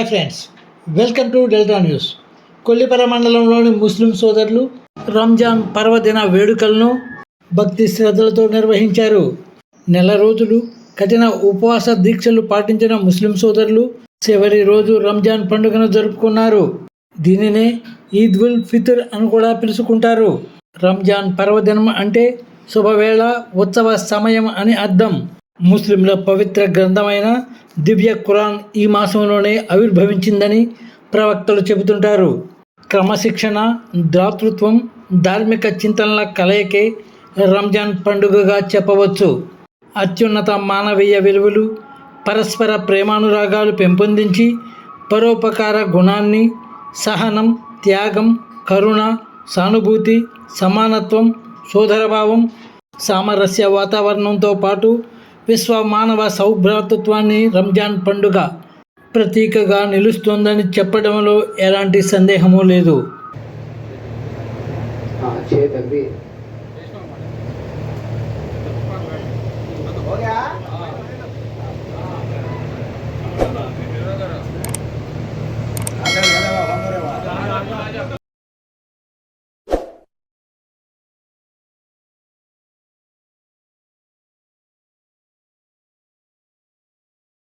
Hi friends welcome to delta news. Kollipara మండలంలోని ముస్లిం సోదరులు రంజాన్ పర్వదిన వేడుకలను భక్తి శ్రద్ధలతో నిర్వహించారు. నెల రోజులు కఠిన ఉపవాస దీక్షలు పాటించిన ముస్లిం సోదరులు చివరి రోజు రంజాన్ పండుగను జరుపుకున్నారు. దీనినే ఈద్ ఉల్ ఫితర్ అని కూడా పిలుచుకుంటారు. రంజాన్ పర్వదినం అంటే శుభవేళ ఉత్సవ సమయం అని అర్థం. ముస్లింల పవిత్ర గ్రంథమైన దివ్య ఖురాన్ ఈ మాసంలోనే ఆవిర్భవించిందని ప్రవక్తలు చెబుతుంటారు. క్రమశిక్షణ దాతృత్వం ధార్మిక చింతనల కలయికే రంజాన్ పండుగగా చెప్పవచ్చు. అత్యున్నత మానవీయ విలువలు పరస్పర ప్రేమానురాగాలు పెంపొందించి పరోపకార గుణాన్ని సహనం త్యాగం కరుణ సానుభూతి సమానత్వం సోదరభావం సామరస్య వాతావరణంతో పాటు విశ్వ మానవ సౌభ్రాతృత్వాన్ని రంజాన్ పండుగ ప్రతీకగా నిలుస్తోందని చెప్పడంలో ఎలాంటి సందేహము లేదు.